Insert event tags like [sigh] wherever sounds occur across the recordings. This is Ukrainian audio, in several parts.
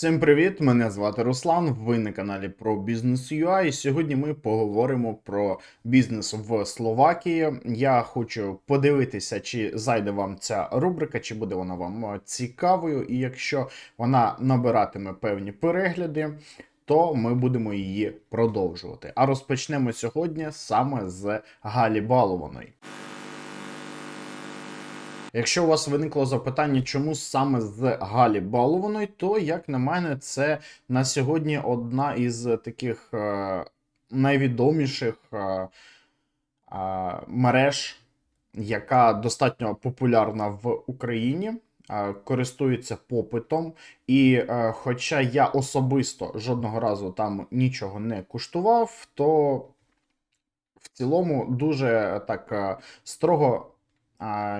Всім привіт! Мене звати Руслан. Ви на каналі про бізнес UA, і сьогодні ми поговоримо про бізнес в Словакії. Я хочу подивитися, чи зайде вам ця рубрика, чи буде вона вам е, цікавою. І якщо вона набиратиме певні перегляди, то ми будемо її продовжувати. А розпочнемо сьогодні саме з Галі Балованої. Якщо у вас виникло запитання, чому саме з Галі Балованої, то, як на мене, це на сьогодні одна із таких е, найвідоміших е, е, мереж, яка достатньо популярна в Україні, е, користується попитом. І е, хоча я особисто жодного разу там нічого не куштував, то в цілому дуже так е, строго а,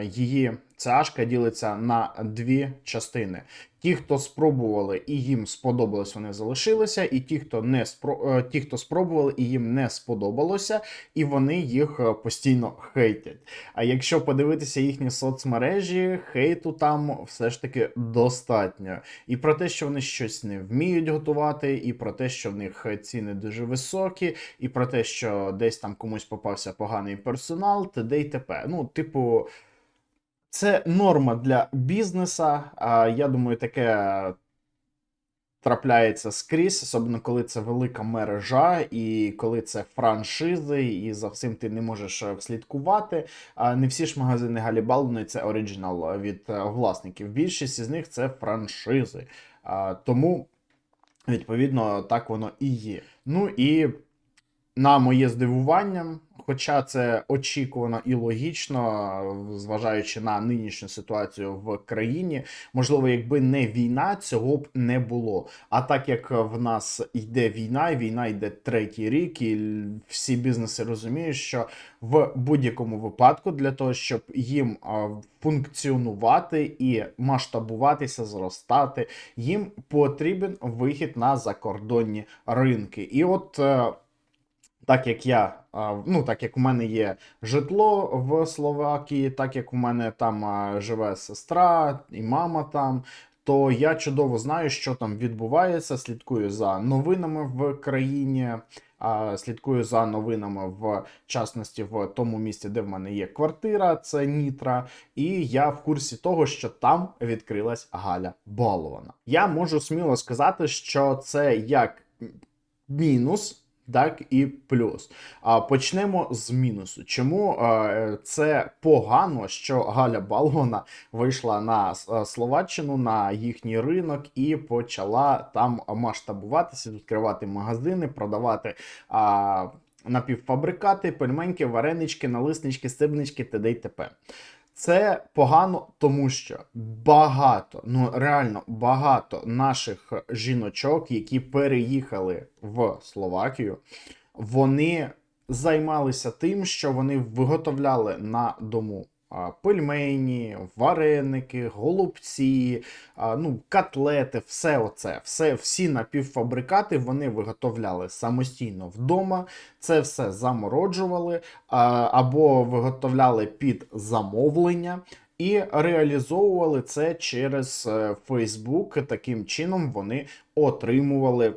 її цяшка ділиться на дві частини. Ті, хто спробували і їм сподобалось, вони залишилися, і ті, хто не спро... е, ті, хто спробували і їм не сподобалося, і вони їх е, постійно хейтять. А якщо подивитися їхні соцмережі, хейту там все ж таки достатньо. І про те, що вони щось не вміють готувати, і про те, що в них ціни дуже високі, і про те, що десь там комусь попався поганий персонал, т.д. і т.п. Ну, типу. Це норма для бізнеса. Я думаю, таке трапляється скрізь, особливо коли це велика мережа, і коли це франшизи, і за всім ти не можеш е, вслідкувати. Не всі ж магазини Галібалуни це оригінал від е, власників. Більшість із них це франшизи. Тому, відповідно, так воно і є. Ну і на моє здивування, хоча це очікувано і логічно, зважаючи на нинішню ситуацію в країні, можливо, якби не війна, цього б не було. А так як в нас йде війна, і війна йде третій рік, і всі бізнеси розуміють, що в будь-якому випадку для того, щоб їм функціонувати і масштабуватися, зростати, їм потрібен вихід на закордонні ринки. І от. Так як я, ну так як у мене є житло в Словакії, так як у мене там живе сестра і мама там, то я чудово знаю, що там відбувається. Слідкую за новинами в країні, слідкую за новинами в частності в тому місці, де в мене є квартира, це Нітра. І я в курсі того, що там відкрилась Галя Балована. Я можу сміло сказати, що це як мінус так і плюс. А почнемо з мінусу. Чому е, це погано, що Галя Балвона вийшла на е, Словаччину на їхній ринок і почала там масштабуватися, відкривати магазини, продавати. Напівфабрикати, пельменьки, варенички, налиснички, стебнички, т.д. і т.п. Це погано, тому що багато, ну реально багато наших жіночок, які переїхали в Словакію, вони займалися тим, що вони виготовляли на дому пельмені, вареники, голубці, ну, котлети, все оце, все, всі напівфабрикати вони виготовляли самостійно вдома. Це все замороджували або виготовляли під замовлення. І реалізовували це через Facebook. Таким чином вони отримували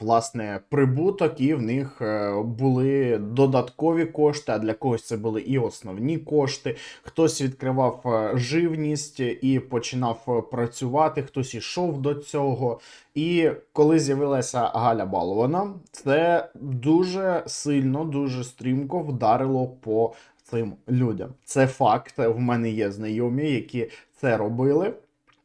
власне прибуток, і в них е, були додаткові кошти. А для когось це були і основні кошти. Хтось відкривав е, живність і починав е, працювати, хтось ішов до цього. І коли з'явилася Галя Балована, це дуже сильно, дуже стрімко вдарило по цим людям. Це факт. В мене є знайомі, які це робили.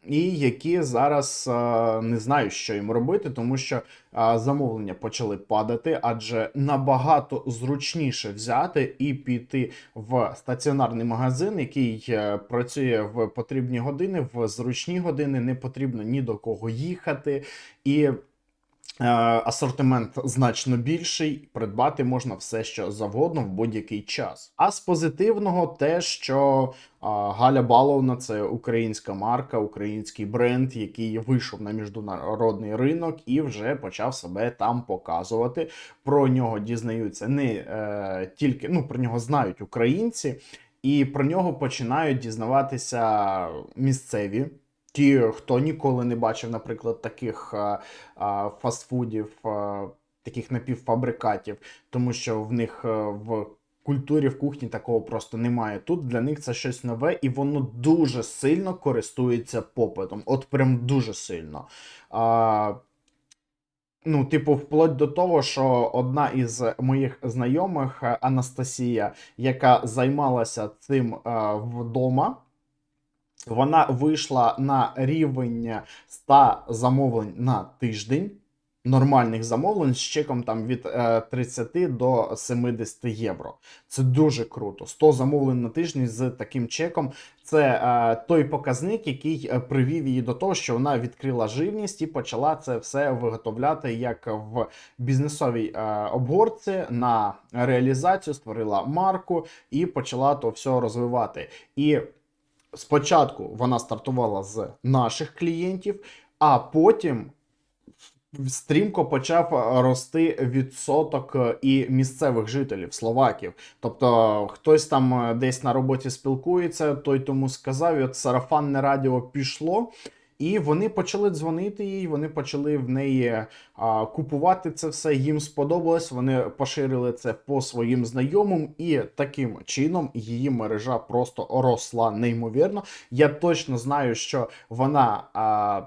І які зараз а, не знають, що їм робити, тому що а, замовлення почали падати, адже набагато зручніше взяти і піти в стаціонарний магазин, який е, працює в потрібні години, в зручні години не потрібно ні до кого їхати. І Е, Асортимент значно більший, придбати можна все, що завгодно в будь-який час. А з позитивного, те, що Галя Баловна це українська марка, український бренд, який вийшов на міжнародний ринок і вже почав себе там показувати. Про нього дізнаються не е, тільки ну про нього знають українці, і про нього починають дізнаватися місцеві ті, хто ніколи не бачив, наприклад, таких а, а, фастфудів, а, таких напівфабрикатів, тому що в них а, в культурі, в кухні такого просто немає. Тут для них це щось нове, і воно дуже сильно користується попитом. От прям дуже сильно. А, Ну, типу, вплоть до того, що одна із моїх знайомих, е, Анастасія, яка займалася цим е, вдома, вона вийшла на рівень 100 замовлень на тиждень. Нормальних замовлень з чеком там від е, 30 до 70 євро. Це дуже круто. 100 замовлень на тиждень з таким чеком. Це е, той показник, який е, привів її до того, що вона відкрила живність і почала це все виготовляти як в бізнесовій е, обгорці на реалізацію, створила марку і почала то все розвивати. І спочатку вона стартувала з наших клієнтів, а потім стрімко почав рости відсоток е, і місцевих жителів, словаків. Тобто хтось там е, десь на роботі спілкується, той тому сказав, і от сарафанне радіо пішло. І вони почали дзвонити їй, вони почали в неї а, купувати це все. Їм сподобалось. Вони поширили це по своїм знайомим, і таким чином її мережа просто росла неймовірно. Я точно знаю, що вона. А,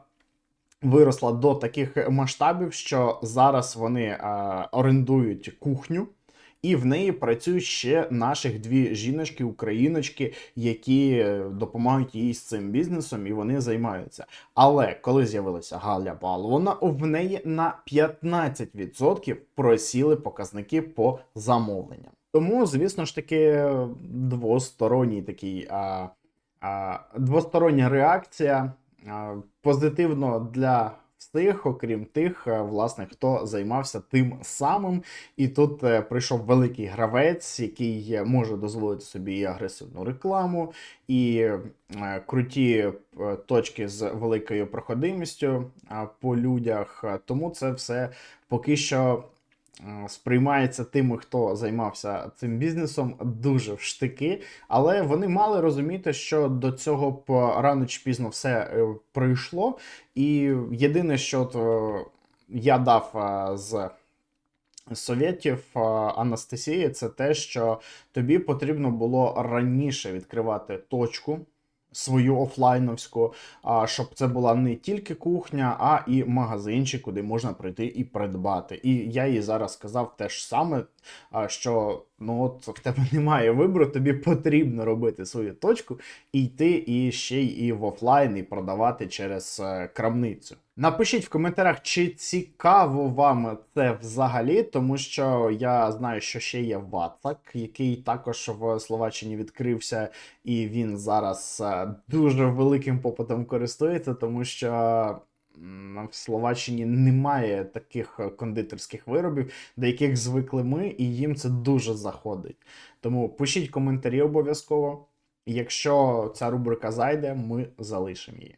Виросла до таких масштабів, що зараз вони а, орендують кухню, і в неї працюють ще наших дві жіночки, україночки, які допомагають їй з цим бізнесом, і вони займаються. Але коли з'явилася Галя Баловна, в неї на 15% просіли показники по замовленням. Тому, звісно ж таки, двосторонній такий а, а, двостороння реакція. А, Позитивно для всіх, окрім тих, е, власне, хто займався тим самим. І тут е, прийшов великий гравець, який е, може дозволити собі і агресивну рекламу, і круті точки з великою проходимістю по людях. Тому це все поки що. Е, Сприймається тими, хто займався цим бізнесом, дуже в штики, але вони мали розуміти, що до цього рано чи пізно все е, прийшло. І єдине, що от, е, я дав з совєтів Анастасії, це те, що тобі потрібно було раніше відкривати точку. Свою офлайновську, щоб це була не тільки кухня, а і магазинчик, куди можна прийти і придбати. І я їй зараз сказав те ж саме, що ну от в тебе [laughs] немає вибору, тобі потрібно робити свою точку і йти і ще й в офлайн, і продавати через е, крамницю. Напишіть в коментарях, чи цікаво вам це взагалі, тому що я знаю, що ще є Вацак, який також в Словаччині відкрився, і він зараз е, дуже великим попитом користується, тому що в Словаччині немає таких кондитерських виробів, до яких звикли ми, і їм це дуже заходить. Тому пишіть коментарі обов'язково. Якщо ця рубрика зайде, ми залишимо її.